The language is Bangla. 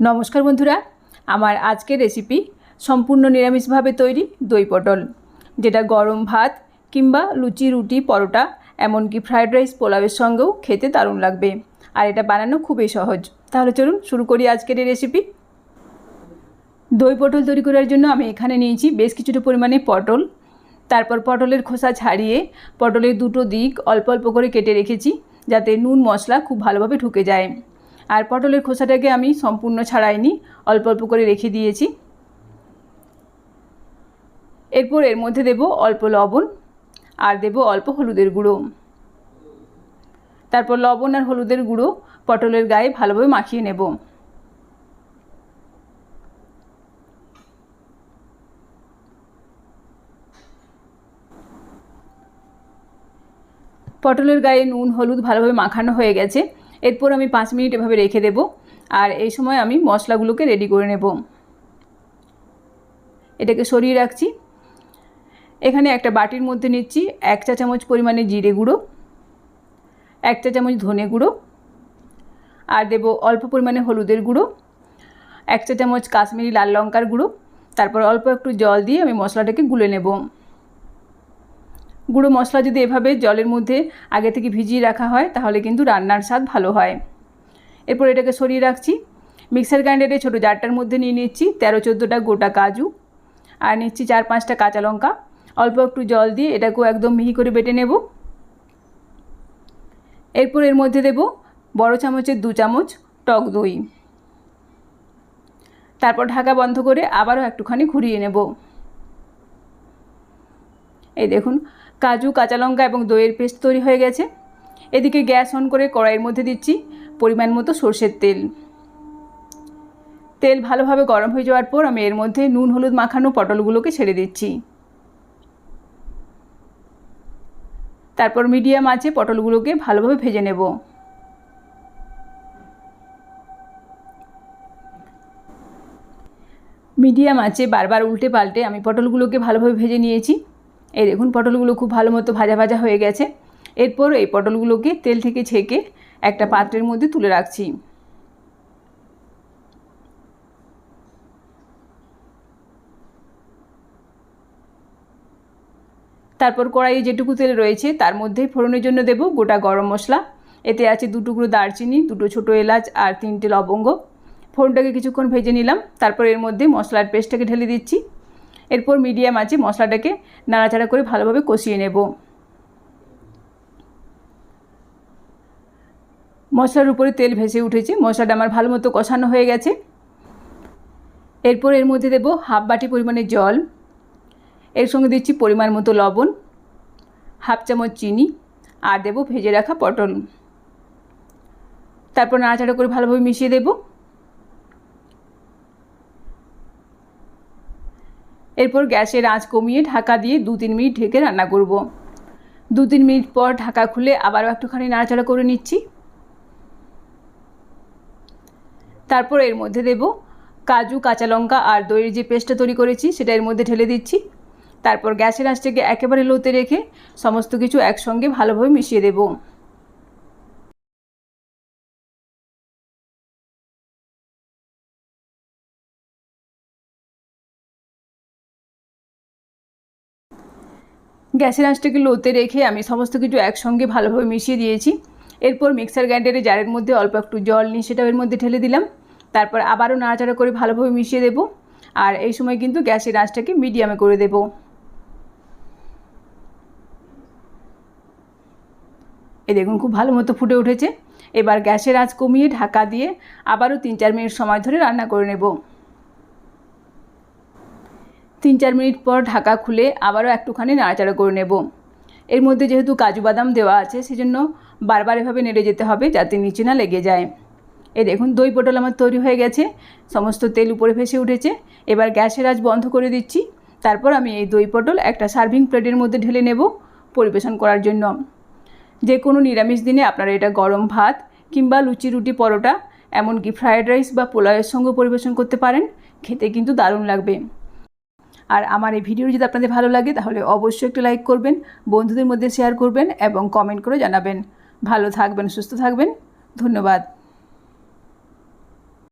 নমস্কার বন্ধুরা, আমার আজকের রেসিপি সম্পূর্ণ নিরামিষভাবে তৈরি দই পটল, যেটা গরম ভাত কিংবা লুচি, রুটি, পরোটা, এমনকি ফ্রায়েড রাইস পোলাওয়ের সঙ্গেও খেতে দারুণ লাগবে। আর এটা বানানো খুবই সহজ। তাহলে চলুন শুরু করি আজকের এই রেসিপি দই পটল তৈরি করার জন্য আমি এখানে নিয়েছি বেশ কিছুটা পরিমাণে পটল। তারপর পটলের খোসা ছাড়িয়ে পটলের দুটো দিক অল্প অল্প করে কেটে রেখেছি, যাতে নুন, মশলা খুব ভালোভাবে ঢুকে যায়। আর পটলের খোসাটাকে আমি সম্পূর্ণ ছাড়াইনি, অল্প অল্প করে রেখে দিয়েছি। এরপর এর মধ্যে দেব অল্প লবণ আর দেব অল্প হলুদের গুঁড়ো। তারপর লবণ আর হলুদের গুঁড়ো পটলের গায়ে ভালোভাবে মাখিয়ে নেব। পটলের গায়ে নুন, হলুদ ভালোভাবে মাখানো হয়ে গেছে। এরপর আমি পাঁচ মিনিট এভাবে রেখে দেব আর এই সময় আমি মশলাগুলোকে রেডি করে নেব। এটাকে সরিয়ে রাখছি। এখানে একটা বাটির মধ্যে নিচ্ছি এক চা চামচ পরিমাণে জিরে গুঁড়ো, এক চা চামচ ধনে গুঁড়ো আর দেব অল্প পরিমাণে হলুদের গুঁড়ো, এক চা চামচ কাশ্মীরি লাল লঙ্কার গুঁড়ো। তারপর অল্প একটু জল দিয়ে আমি মশলাটাকে গুলে নেব। গুঁড়ো মশলা যদি এভাবে জলের মধ্যে আগে থেকে ভিজিয়ে রাখা হয়, তাহলে কিন্তু রান্নার স্বাদ ভালো হয়। এরপর এটাকে সরিয়ে রাখছি। মিক্সার গ্রাইন্ডারে ছোটো জারটার মধ্যে নিয়ে নিচ্ছি। তেরো, চোদ্দোটা গোটা কাজু। আর নিচ্ছি চার, পাঁচটা কাঁচা লঙ্কা। অল্প একটু জল দিয়ে এটাকেও একদম মিহি করে বেটে নেব। এরপর এর মধ্যে দেব বড় চামচের দু চামচ টক দই। তারপর ঢাকা বন্ধ করে আবারও একটুখানি ঘুরিয়ে নেব। এই দেখুন, কাজু, কাঁচা লঙ্কা এবং দইয়ের পেস্ট তৈরি হয়ে গেছে। এদিকে গ্যাস অন করে কড়াইয়ের মধ্যে দিচ্ছি পরিমাণ মতো সর্ষের তেল। তেল ভালোভাবে গরম হয়ে যাওয়ার পর আমি এর মধ্যে নুন, হলুদ মাখানো পটলগুলোকে ছেড়ে দিচ্ছি। তারপর মিডিয়াম আছে পটলগুলোকে ভালোভাবে ভেজে নেব। মিডিয়াম আছে বারবার উল্টে পাল্টে আমি পটলগুলোকে ভালোভাবে ভেজে নিয়েছি। এই দেখুন, পটলগুলো খুব ভালো মতো ভাজা ভাজা হয়ে গেছে। এরপর এই পটলগুলোকে তেল থেকে ছেঁকে একটা পাত্রের মধ্যে তুলে রাখছি। তারপর কড়াইয়ে যেটুকু তেল রয়েছে, তার মধ্যে ফোড়নের জন্য দেব গোটা গরম মশলা। এতে আছে দু টুকরো দারচিনি, দুটো ছোটো এলাচ আর তিনটে লবঙ্গ। ফোড়নটাকে কিছুক্ষণ ভেজে নিলাম। তারপর এর মধ্যে মশলার পেস্টটাকে ঢেলে দিচ্ছি। এরপর মিডিয়াম আছে মশলাটাকে নাড়াচাড়া করে ভালোভাবে কষিয়ে নেব। মশলার উপরে তেল ভেসে উঠেছে, মশলাটা আমার ভালো মতো কষানো হয়ে গেছে। এরপর এর মধ্যে দেব হাফ বাটি পরিমাণে জল, এর সঙ্গে দিচ্ছি পরিমাণ মতো লবণ, হাফ চামচ চিনি, আর দেব ভেজে রাখা পটল। তারপর নাড়াচাড়া করে ভালোভাবে মিশিয়ে দেব। এরপর গ্যাসের আঁচ কমিয়ে ঢাকা দিয়ে দু তিন মিনিট ঢেকে রান্না করব। দু তিন মিনিট পর ঢাকা খুলে আবারও একটুখানি নাড়াচাড়া করে নিচ্ছি। তারপর এর মধ্যে দেব কাজু, কাঁচা লঙ্কা আর দইয়ের যে পেস্টটা তৈরি করেছি সেটা এর মধ্যে ঢেলে দিচ্ছি। তারপর গ্যাসের আঁচটাকে একেবারে লোতে রেখে সমস্ত কিছু একসঙ্গে ভালোভাবে মিশিয়ে দেব। গ্যাসের আঁচটাকে লোতে রেখে আমি সমস্ত কিছু একসঙ্গে ভালোভাবে মিশিয়ে দিয়েছি। এরপর মিক্সার গ্রাইন্ডারে জারের মধ্যে অল্প একটু জল নিয়ে সেটা এর মধ্যে ঢেলে দিলাম। তারপর আবারও নাড়াচাড়া করে ভালোভাবে মিশিয়ে দেব। আর এই সময় কিন্তু গ্যাসের আঁচটাকে মিডিয়ামে করে দেব। এই দেখুন, খুব ভালো মতো ফুটে উঠেছে। এবার গ্যাসের আঁচ কমিয়ে ঢাকা দিয়ে আবারও তিন চার মিনিট সময় ধরে রান্না করে নেব। তিন চার মিনিট পর ঢাকা খুলে আবারও একটুখানি নাড়াচাড়া করে নেব। এর মধ্যে যেহেতু কাজু বাদাম দেওয়া আছে, সেজন্য বারবার এভাবে নেড়ে যেতে হবে যাতে নিচে না লেগে যায়। এ দেখুন, দই পটল আমার তৈরি হয়ে গেছে, সমস্ত তেল উপরে ভেসে উঠেছে। এবার গ্যাসের আজ বন্ধ করে দিচ্ছি। তারপর আমি এই দই পটল একটা সার্ভিং প্লেটের মধ্যে ঢেলে নেব পরিবেশন করার জন্য। যে কোনো নিরামিষ দিনে আপনারা এটা গরম ভাত কিংবা লুচি, রুটি, পরোটা, এমনকি ফ্রায়েড রাইস বা পোলাওয়ের সঙ্গে পরিবেশন করতে পারেন। খেতে কিন্তু দারুণ লাগবে। আর আমার এই ভিডিও যদি আপনাদের ভালো লাগে, তাহলে অবশ্যই একটু লাইক করবেন, বন্ধুদের মধ্যে শেয়ার করবেন এবং কমেন্ট করে জানাবেন। ভালো থাকবেন, সুস্থ থাকবেন। ধন্যবাদ।